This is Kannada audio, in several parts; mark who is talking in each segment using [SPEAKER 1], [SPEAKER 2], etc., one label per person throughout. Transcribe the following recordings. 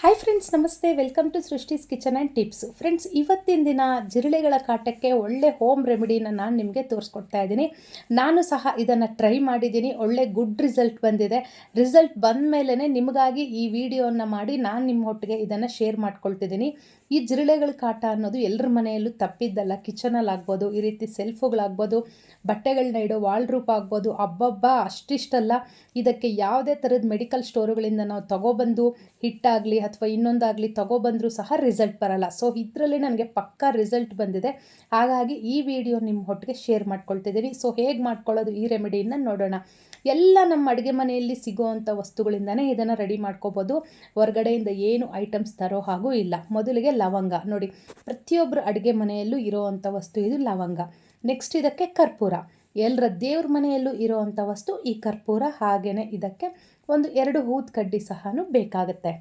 [SPEAKER 1] ಹಾಯ್ ಫ್ರೆಂಡ್ಸ್ ನಮಸ್ತೆ. Welcome to Srishti's kitchen and tips friends ಇವತ್ತಿನ ದಿನ ಜಿರಳೆಗಳ ಕಾಟಕ್ಕೆ ಒಳ್ಳೆ ಹೋಮ್ ರೆಮಿಡಿನ ನಾನು ನಿಮಗೆ ತೋರಿಸ್ಕೊಡ್ತಾ ಇದ್ದೀನಿ. ನಾನು ಸಹ ಇದನ್ನು ಟ್ರೈ ಮಾಡಿದ್ದೀನಿ. ಒಳ್ಳೆ ಗುಡ್ ರಿಸಲ್ಟ್ ಬಂದಿದೆ. ರಿಸಲ್ಟ್ ಬಂದ ಮೇಲೇ ನಿಮಗಾಗಿ ಈ ವಿಡಿಯೋನ ಮಾಡಿ ನಾನು ನಿಮ್ಮ ಒಟ್ಟಿಗೆ ಇದನ್ನು ಶೇರ್ ಮಾಡ್ಕೊಳ್ತಿದ್ದೀನಿ. ಈ ಜಿರಳೆಗಳ ಕಾಟ ಅನ್ನೋದು ಎಲ್ಲರ ಮನೆಯಲ್ಲೂ ತಪ್ಪಿದ್ದಲ್ಲ. ಕಿಚನಲ್ಲಿ ಆಗ್ಬೋದು, ಈ ರೀತಿ ಸೆಲ್ಫುಗಳಾಗ್ಬೋದು ಬಟ್ಟೆಗಳನ್ನ ಇಡೋ ವಾಲ್ ರೂಪ್ ಆಗ್ಬೋದು ಹಬ್ಬಬ್ಬ ಅಷ್ಟಿಷ್ಟಲ್ಲ. ಇದಕ್ಕೆ ಯಾವುದೇ ಥರದ ಮೆಡಿಕಲ್ ಸ್ಟೋರುಗಳಿಂದ ನಾವು ತಗೊಬಂದು, ಹಿಟ್ಟಾಗಲಿ ಅಥವಾ ಇನ್ನೊಂದಾಗಲಿ ತಗೊಬಂದರೂ ಸಹ ರಿಸಲ್ಟ್ ಬರಲ್ಲ. ಸೊ ಇದರಲ್ಲಿ ನನಗೆ ಪಕ್ಕಾ ರಿಸಲ್ಟ್ ಬಂದಿದೆ. ಹಾಗಾಗಿ ಈ ವಿಡಿಯೋ ನಿಮ್ಮ ಹೊಟ್ಟಿಗೆ ಶೇರ್ ಮಾಡ್ಕೊಳ್ತಿದ್ದೀನಿ ಸೊ ಹೇಗೆ ಮಾಡ್ಕೊಳ್ಳೋದು ಈ ರೆಮಿಡಿಯನ್ನು ನೋಡೋಣ. ಎಲ್ಲ ನಮ್ಮ ಅಡುಗೆ ಮನೆಯಲ್ಲಿ ಸಿಗೋವಂಥ ವಸ್ತುಗಳಿಂದನೇ ಇದನ್ನು ರೆಡಿ ಮಾಡ್ಕೋಬೋದು. ಹೊರಗಡೆಯಿಂದ ಏನು ಐಟಮ್ಸ್ ತರೋ ಹಾಗೂ ಇಲ್ಲ. ಮೊದಲಿಗೆ ಲವಂಗ. ನೋಡಿ ಪ್ರತಿಯೊಬ್ಬರು ಅಡುಗೆ ಮನೆಯಲ್ಲೂ ಇರೋವಂಥ ವಸ್ತು ಇದು ಲವಂಗ. ನೆಕ್ಸ್ಟ್ ಇದಕ್ಕೆ ಕರ್ಪೂರ. ಎಲ್ಲರ ದೇವ್ರ ಮನೆಯಲ್ಲೂ ಇರೋವಂಥ ವಸ್ತು ಈ ಕರ್ಪೂರ. ಹಾಗೆಯೇ ಇದಕ್ಕೆ ಒಂದು ಎರಡು ಹೂದ್ ಕಡ್ಡಿ ಸಹ ಬೇಕಾಗುತ್ತೆ.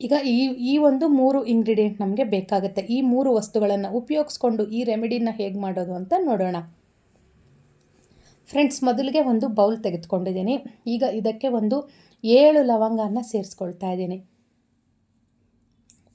[SPEAKER 1] ಈಗ ಈ ಈ ಒಂದು ಮೂರು ಇಂಗ್ರೀಡಿಯೆಂಟ್ ನಮಗೆ ಬೇಕಾಗುತ್ತೆ. ಈ ಮೂರು ವಸ್ತುಗಳನ್ನು ಉಪಯೋಗಿಸ್ಕೊಂಡು ಈ ರೆಮಿಡಿನ ಹೇಗೆ ಮಾಡೋದು ಅಂತ ನೋಡೋಣ. ಫ್ರೆಂಡ್ಸ್ ಮೊದಲಿಗೆ ಒಂದು ಬೌಲ್ ತೆಗೆದುಕೊಂಡಿದ್ದೀನಿ. ಈಗ ಇದಕ್ಕೆ ಒಂದು ಏಳು ಲವಂಗನ ಸೇರಿಸ್ಕೊಳ್ತಾ ಇದ್ದೀನಿ.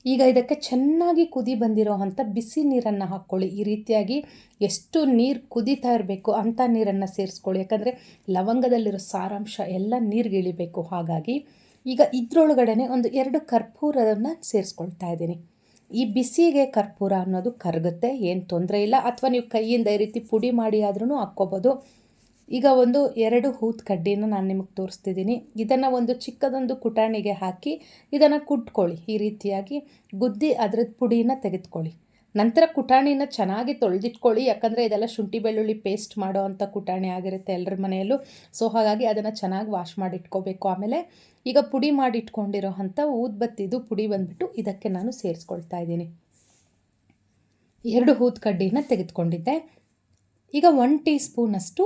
[SPEAKER 1] ಈಗ ಇದಕ್ಕೆ ಚೆನ್ನಾಗಿ ಕುದಿ ಬಂದಿರೋ ಅಂಥ ಬಿಸಿ ನೀರನ್ನು ಹಾಕ್ಕೊಳ್ಳಿ. ಈ ರೀತಿಯಾಗಿ ಎಷ್ಟು ನೀರು ಕುದೀತಾ ಇರಬೇಕು ಅಂಥ ನೀರನ್ನು ಸೇರಿಸ್ಕೊಳ್ಳಿ. ಯಾಕಂದರೆ ಲವಂಗದಲ್ಲಿರೋ ಸಾರಾಂಶ ಎಲ್ಲ ನೀರಿಗೆ ಇಳಿಬೇಕು ಹಾಗಾಗಿ ಈಗ ಇದ್ರೊಳಗಡೆ ಒಂದು ಎರಡು ಕರ್ಪೂರವನ್ನು ಸೇರಿಸ್ಕೊಳ್ತಾ ಇದ್ದೀನಿ. ಈ ಬಿಸಿಗೆ ಕರ್ಪೂರ ಅನ್ನೋದು ಕರಗುತ್ತೆ, ಏನು ತೊಂದರೆ ಇಲ್ಲ. ಅಥವಾ ನೀವು ಕೈಯಿಂದ ಈ ರೀತಿ ಪುಡಿ ಮಾಡಿ ಆದ್ರೂ ಹಾಕ್ಕೋಬೋದು. ಈಗ ಒಂದು ಎರಡು ಹೂತ್ ಕಡ್ಡಿನ ನಾನು ನಿಮಗೆ ತೋರಿಸ್ತಿದ್ದೀನಿ. ಇದನ್ನು ಒಂದು ಚಿಕ್ಕದೊಂದು ಕುಟಾಣಿಗೆ ಹಾಕಿ ಇದನ್ನು ಕುಟ್ಕೊಳ್ಳಿ. ಈ ರೀತಿಯಾಗಿ ಗುದ್ದಿ ಅದ್ರದ್ದು ಪುಡಿನ ತೆಗೆದುಕೊಳ್ಳಿ. ನಂತರ ಕುಟಾಣಿನ ಚೆನ್ನಾಗಿ ತೊಳೆದಿಟ್ಕೊಳ್ಳಿ. ಯಾಕಂದರೆ ಇದೆಲ್ಲ ಶುಂಠಿ, ಬೆಳ್ಳುಳ್ಳಿ ಪೇಸ್ಟ್ ಮಾಡೋ ಅಂಥ ಕುಟಾಣಿ ಆಗಿರುತ್ತೆ ಎಲ್ಲರ ಮನೆಯಲ್ಲೂ. ಸೊ ಹಾಗಾಗಿ ಅದನ್ನು ಚೆನ್ನಾಗಿ ವಾಶ್ ಮಾಡಿ ಇಟ್ಕೋಬೇಕು ಆಮೇಲೆ ಈಗ ಪುಡಿ ಮಾಡಿ ಇಟ್ಕೊಂಡಿರೋ ಅಂಥ ಊದ್ಬತ್ತಿದು ಪುಡಿ ಬಂದುಬಿಟ್ಟು ಇದಕ್ಕೆ ನಾನು ಸೇರಿಸ್ಕೊಳ್ತಾ ಇದ್ದೀನಿ. ಎರಡು ಊದ್ ಕಡ್ಡಿನ ತೆಗೆದುಕೊಂಡಿದ್ದೆ. ಈಗ ಒನ್ ಟೀ ಸ್ಪೂನಷ್ಟು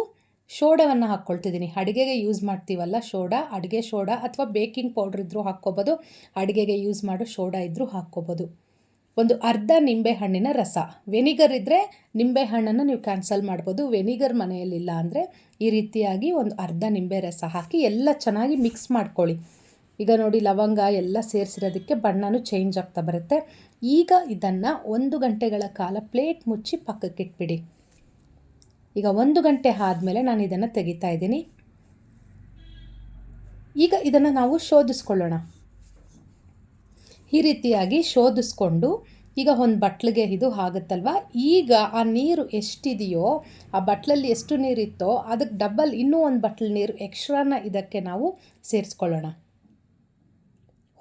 [SPEAKER 1] ಶೋಡವನ್ನು ಹಾಕ್ಕೊಳ್ತಿದ್ದೀನಿ. ಅಡುಗೆಗೆ ಯೂಸ್ ಮಾಡ್ತೀವಲ್ಲ ಶೋಡ ಅಡುಗೆ ಶೋಡ ಅಥವಾ ಬೇಕಿಂಗ್ ಪೌಡ್ರ್ ಇದ್ದರೂ ಹಾಕ್ಕೋಬೋದು. ಅಡುಗೆಗೆ ಯೂಸ್ ಮಾಡೋ ಶೋಡ ಇದ್ದರೂ ಹಾಕ್ಕೋಬೋದು. ಒಂದು ಅರ್ಧ ನಿಂಬೆ ಹಣ್ಣಿನ ರಸ. ವೆನಿಗರ್ ಇದ್ದರೆ ನಿಂಬೆ ಹಣ್ಣನ್ನು ನೀವು ಕ್ಯಾನ್ಸಲ್ ಮಾಡ್ಬೋದು. ವೆನಿಗರ್ ಮನೆಯಲ್ಲಿಲ್ಲ ಅಂದರೆ ಈ ರೀತಿಯಾಗಿ ಒಂದು ಅರ್ಧ ನಿಂಬೆ ರಸ ಹಾಕಿ ಎಲ್ಲ ಚೆನ್ನಾಗಿ ಮಿಕ್ಸ್ ಮಾಡ್ಕೊಳ್ಳಿ. ಈಗ ನೋಡಿ ಲವಂಗ ಎಲ್ಲ ಸೇರಿಸಿರೋದಕ್ಕೆ ಬಣ್ಣನೂ ಚೇಂಜ್ ಆಗ್ತಾ ಬರುತ್ತೆ. ಈಗ ಇದನ್ನು ಒಂದು ಗಂಟೆಗಳ ಕಾಲ ಪ್ಲೇಟ್ ಮುಚ್ಚಿ ಪಕ್ಕಕ್ಕಿಟ್ಬಿಡಿ ಈಗ ಒಂದು ಗಂಟೆ ಆದಮೇಲೆ ನಾನು ಇದನ್ನು ತೆಗಿತಾ ಇದ್ದೀನಿ. ಈಗ ಇದನ್ನು ನಾವು ಶೋಧಿಸ್ಕೊಳ್ಳೋಣ. ಈ ರೀತಿಯಾಗಿ ಶೋಧಿಸ್ಕೊಂಡು ಈಗ ಒಂದು ಬಟ್ಲಿಗೆ ಇದು ಆಗುತ್ತಲ್ವ? ಈಗ ಆ ನೀರು ಎಷ್ಟಿದೆಯೋ, ಆ ಬಟ್ಲಲ್ಲಿ ಎಷ್ಟು ನೀರಿತ್ತೋ, ಅದಕ್ಕೆ ಡಬಲ್ ಇನ್ನೂ ಒಂದು ಬಟ್ಲ್ ನೀರು ಎಕ್ಸ್ಟ್ರಾನ ಇದಕ್ಕೆ ನಾವು ಸೇರಿಸ್ಕೊಳ್ಳೋಣ.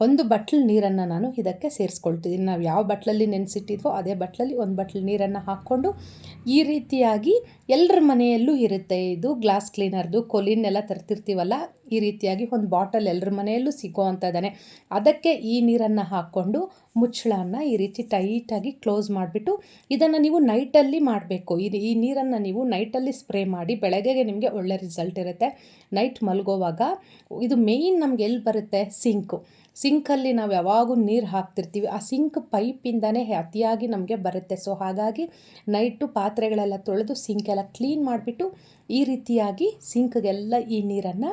[SPEAKER 1] ಒಂದು ಬಟ್ಲು ನೀರನ್ನು ನಾನು ಇದಕ್ಕೆ ಸೇರಿಸ್ಕೊಳ್ತಿದ್ದೀನಿ. ನಾವು ಯಾವ ಬಟ್ಲಲ್ಲಿ ನೆನೆಸಿಟ್ಟಿದ್ವೋ ಅದೇ ಬಟ್ಲಲ್ಲಿ ಒಂದು ಬಟ್ಲು ನೀರನ್ನು ಹಾಕ್ಕೊಂಡು ಈ ರೀತಿಯಾಗಿ ಎಲ್ಲರ ಮನೆಯಲ್ಲೂ ಇರುತ್ತೆ ಇದು. ಗ್ಲಾಸ್ ಕ್ಲೀನರ್ದು, ಕೊಲಿನೆಲ್ಲ ತರ್ತಿರ್ತೀವಲ್ಲ, ಈ ರೀತಿಯಾಗಿ ಒಂದು ಬಾಟಲ್ ಎಲ್ಲರ ಮನೆಯಲ್ಲೂ ಸಿಗೋ ಅಂಥದ್ದಾನೆ ಅದಕ್ಕೆ ಈ ನೀರನ್ನು ಹಾಕ್ಕೊಂಡು ಮುಚ್ಚಳನ್ನು ಈ ರೀತಿ ಟೈಟಾಗಿ ಕ್ಲೋಸ್ ಮಾಡಿಬಿಟ್ಟು ಇದನ್ನು ನೀವು ನೈಟಲ್ಲಿ ಮಾಡಬೇಕು. ಇದು ಈ ನೀರನ್ನು ನೀವು ನೈಟಲ್ಲಿ ಸ್ಪ್ರೇ ಮಾಡಿ ಬೆಳಗ್ಗೆಗೆ ನಿಮಗೆ ಒಳ್ಳೆ ರಿಸಲ್ಟ್ ಇರುತ್ತೆ. ನೈಟ್ ಮಲಗೋವಾಗ ಇದು ಮೇಯ್ನ್ ನಮ್ಗೆ ಎಲ್ಲಿ ಬರುತ್ತೆ? ಸಿಂಕು. ಸಿಂಕಲ್ಲಿ ನಾವು ಯಾವಾಗೂ ನೀರು ಹಾಕ್ತಿರ್ತೀವಿ. ಆ ಸಿಂಕ್ ಪೈಪಿಂದನೇ ಅತಿಯಾಗಿ ನಮಗೆ ಬರುತ್ತೆ. ಸೊ ಹಾಗಾಗಿ ನೈಟು ಪಾತ್ರೆಗಳೆಲ್ಲ ತೊಳೆದು ಸಿಂಕೆಲ್ಲ ಕ್ಲೀನ್ ಮಾಡಿಬಿಟ್ಟು ಈ ರೀತಿಯಾಗಿ ಸಿಂಕ್ಗೆಲ್ಲ ಈ ನೀರನ್ನು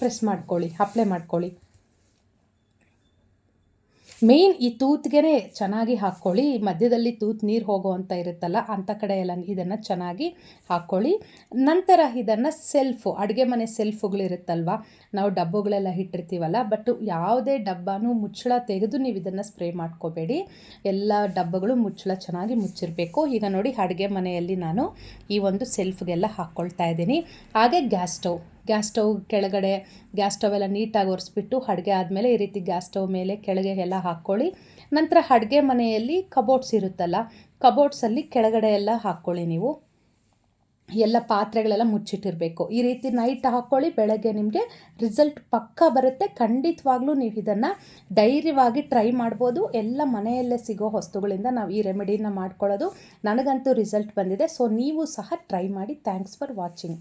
[SPEAKER 1] ಪ್ರೆಸ್ ಮಾಡ್ಕೊಳ್ಳಿ ಅಪ್ಲೈ ಮಾಡ್ಕೊಳ್ಳಿ. ಮೇಯ್ನ್ ಈ ತೂತ್ಗೆ ಚೆನ್ನಾಗಿ ಹಾಕ್ಕೊಳ್ಳಿ. ಮಧ್ಯದಲ್ಲಿ ತೂತ್ ನೀರು ಹೋಗೋ ಅಂತ ಇರುತ್ತಲ್ಲ ಅಂಥ ಕಡೆ ಎಲ್ಲ ಇದನ್ನು ಚೆನ್ನಾಗಿ ಹಾಕ್ಕೊಳ್ಳಿ. ನಂತರ ಇದನ್ನು ಸೆಲ್ಫು, ಅಡುಗೆ ಮನೆ ಸೆಲ್ಫುಗಳಿರುತ್ತಲ್ವ ನಾವು ಡಬ್ಬಗಳೆಲ್ಲ ಇಟ್ಟಿರ್ತೀವಲ್ಲ ಬಟ್ ಯಾವುದೇ ಡಬ್ಬಾನು ಮುಚ್ಚಳ ತೆಗೆದು ನೀವು ಇದನ್ನು ಸ್ಪ್ರೇ ಮಾಡ್ಕೋಬೇಡಿ. ಎಲ್ಲ ಡಬ್ಬಗಳು ಮುಚ್ಚಳ ಚೆನ್ನಾಗಿ ಮುಚ್ಚಿರಬೇಕು. ಈಗ ನೋಡಿ, ಅಡುಗೆ ಮನೆಯಲ್ಲಿ ನಾನು ಈ ಒಂದು ಸೆಲ್ಫ್ಗೆಲ್ಲ ಹಾಕ್ಕೊಳ್ತಾ ಇದ್ದೀನಿ. ಹಾಗೆ ಗ್ಯಾಸ್ ಸ್ಟವ್. ಗ್ಯಾಸ್ ಸ್ಟವ್ ಕೆಳಗಡೆ ಗ್ಯಾಸ್ ಸ್ಟವ್ ಎಲ್ಲ ನೀಟಾಗಿ ಒರೆಸ್ಬಿಟ್ಟು ಅಡುಗೆ ಆದಮೇಲೆ ಈ ರೀತಿ ಗ್ಯಾಸ್ ಸ್ಟವ್ ಮೇಲೆ ಕೆಳಗೆ ಎಲ್ಲ ಹಾಕ್ಕೊಳ್ಳಿ. ನಂತರ ಅಡುಗೆ ಮನೆಯಲ್ಲಿ ಕಬೋರ್ಡ್ಸ್ ಇರುತ್ತಲ್ಲ ಕಬೋರ್ಡ್ಸಲ್ಲಿ ಕೆಳಗಡೆ ಎಲ್ಲ ಹಾಕ್ಕೊಳ್ಳಿ ನೀವು. ಎಲ್ಲ ಪಾತ್ರೆಗಳೆಲ್ಲ ಮುಚ್ಚಿಟ್ಟಿರಬೇಕು. ಈ ರೀತಿ ನೈಟ್ ಹಾಕ್ಕೊಳ್ಳಿ, ಬೆಳಗ್ಗೆ ನಿಮಗೆ ರಿಸಲ್ಟ್ ಪಕ್ಕ ಬರುತ್ತೆ. ಖಂಡಿತವಾಗ್ಲೂ ನೀವು ಇದನ್ನು ಧೈರ್ಯವಾಗಿ ಟ್ರೈ ಮಾಡ್ಬೋದು. ಎಲ್ಲ ಮನೆಯಲ್ಲೇ ಸಿಗೋ ವಸ್ತುಗಳಿಂದ ನಾವು ಈ ರೆಮಿಡಿನ ಮಾಡ್ಕೊಳ್ಳೋದು. ನನಗಂತೂ ರಿಸಲ್ಟ್ ಬಂದಿದೆ. ಸೊ, ನೀವು ಸಹ ಟ್ರೈ ಮಾಡಿ. Thanks for watching.